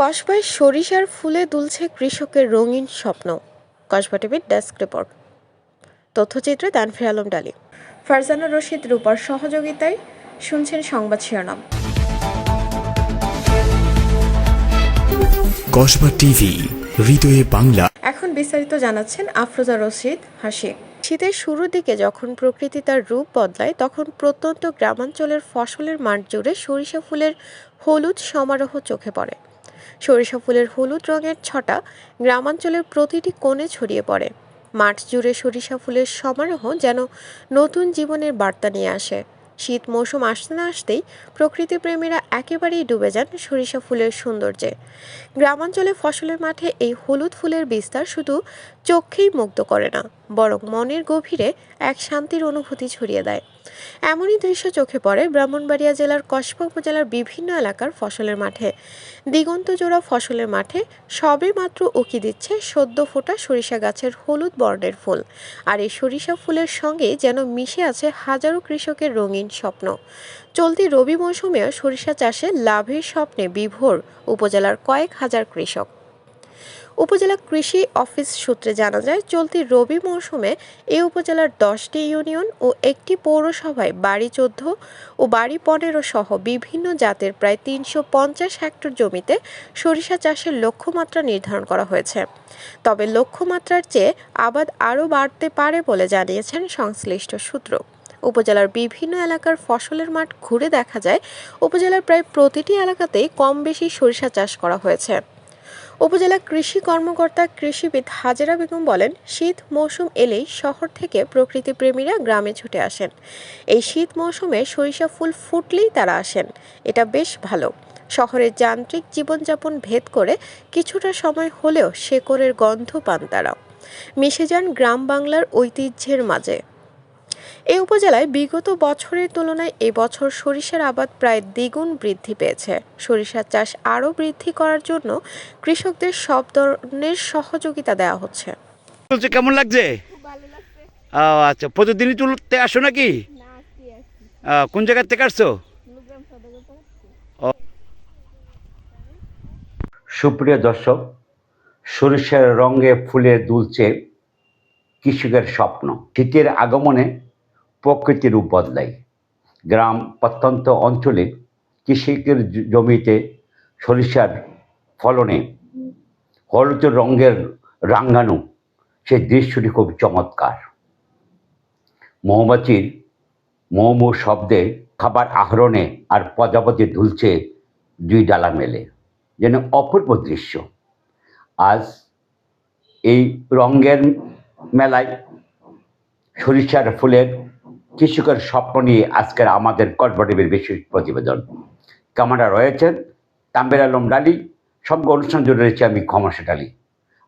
কসবায় সরিষার ফুলে দুলছে কৃষকের রঙিন স্বপ্ন। কসবা টিভির ডেস্ক রিপোর্ট। তথ্যচিত্রে তানফির আলম ডালি। ফারজানা রশিদ রূপার সহযোগিতায় শুনছেন সংবাদ শিরোনাম। কসবা টিভি হৃদয়ে বাংলা। এখন বিস্তারিত জানাচ্ছেন আফরোজা রশিদ হাসি। শীতের শুরুর দিকে যখন প্রকৃতি তার রূপ বদলায় তখন প্রত্যন্ত গ্রামাঞ্চলের ফসলের মাঠ জুড়ে সরিষা ফুলের হলুদ সমারোহ চোখে পড়ে। সরিষা ফুলের হলুদ রঙের ছটা গ্রামাঞ্চলের প্রতিটি কোণে ছড়িয়ে পড়ে। মাঠ জুড়ে সরিষা ফুলের সমারোহ যেন নতুন জীবনের বার্তা নিয়ে আসে। শীত মৌসুম আসতে না আসতেই প্রকৃতিপ্রেমীরা একেবারেই ডুবে যান সরিষা ফুলের সৌন্দর্যে। গ্রামাঞ্চলে ফসলের মাঠে এই হলুদ ফুলের বিস্তার শুধু চোখেই মুগ্ধ করে না। বরং মনের গভীরে এক শান্তির অনুভূতি ছড়িয়ে দেয়। এমনই দৃশ্য চোখে পড়ে ব্রাহ্মণবাড়িয়া জেলার কসবা উপজেলার বিভিন্ন এলাকার ফসলের মাঠে। দিগন্ত জোড়া ফসলের মাঠে সবে মাত্র উকি দিচ্ছে সদ্য ফোটা সরিষা গাছের হলুদ বর্ণের ফুল। আর এই সরিষা ফুলের সঙ্গে যেন মিশে আছে হাজারো কৃষকের রঙিন স্বপ্ন। চলতি রবি মৌসুমেও সরিষা চাষে লাভের স্বপ্নে বিভোর উপজেলার কয়েক হাজার কৃষক। উপজেলা কৃষি অফিস সূত্রে জানা যায়, চলতি রবি মৌসুমে এই উপজেলার দশটি ইউনিয়ন ও একটি পৌরসভায় বাড়ি চোদ্দ ও বাড়ি পনেরো সহ বিভিন্ন জাতের প্রায় তিনশো পঞ্চাশ হেক্টর জমিতে সরিষা চাষের লক্ষ্যমাত্রা নির্ধারণ করা হয়েছে। তবে লক্ষ্যমাত্রার চেয়ে আবাদ আরও বাড়তে পারে বলে জানিয়েছেন সংশ্লিষ্ট সূত্র। উপজেলার বিভিন্ন এলাকার ফসলের মাঠ ঘুরে দেখা যায়, উপজেলার প্রায় প্রতিটি এলাকাতেই কম বেশি সরিষা চাষ করা হয়েছে। উপজেলা কৃষি কর্মকর্তা কৃষিবিদ হাজেরা বেগম বলেন, শীত মৌসুম এলেই শহর থেকে প্রকৃতিপ্রেমীরা গ্রামে ছুটে আসেন। এই শীত মৌসুমে সরিষা ফুল ফুটলেই তারা আসেন। এটা বেশ ভালো। শহরের যান্ত্রিক জীবনযাপন ভেদ করে কিছুটা সময় হলেও শেকড়ের গন্ধ পান তারা। মিশে যান গ্রাম বাংলার ঐতিহ্যের মাঝে। এই উপজেলায় বিগত বছরের তুলনায় এবছর সরিষার আবাদ প্রায় দ্বিগুণ বৃদ্ধি পেয়েছে। সরিষা চাষ আরও বৃদ্ধি করার জন্য কৃষকদের সব ধরনের সহযোগিতা দেওয়া হচ্ছে। বলছে কেমন লাগছে? ও আচ্ছা প্রতিদিনই তুলতে আসো নাকি? কোন জায়গার থেকে আসছি? সুপ্রিয় দর্শক সরিষার রঙে ফুলে দুলছে কৃষকের স্বপ্ন। শীতের আগমনে প্রকৃতির রূপ বদলায় গ্রাম প্রত্যন্ত অঞ্চলে কৃষকের জমিতে সরিষার ফলনে হলুদ রঙের রাঙ্গানো সেই দৃশ্যটি খুব চমৎকার। মৌমাছির মৌমৌ শব্দে খাবার আহরণে আর প্রজাপতি ধুলছে দুই ডালা মেলে, যেন অপূর্ব দৃশ্য। আজ এই রঙের মেলায় সরিষার ফুলের কৃষকের স্বপ্ন নিয়ে আজকের আমাদের কর্পোরেটিভের বিশেষ প্রতিবেদন। ক্যামেরা রয়েছেন তাম্বের আলম ডালি। সঙ্গে অনুষ্ঠান জুড়ে রয়েছে আমি ক্ষমসা ডালি।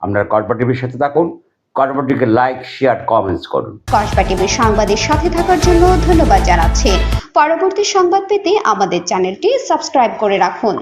আপনার কর্পোরেটিভের সাথে থাকুন কর্পোরেটিভকে লাইক, শেয়ার কমেন্টস করুন। কসবা টিভির সংবাদের সাথে থাকার জন্য ধন্যবাদ জানাচ্ছি। পরবর্তী সংবাদ পেতে আমাদের চ্যানেলটি সাবস্ক্রাইব করে রাখুন।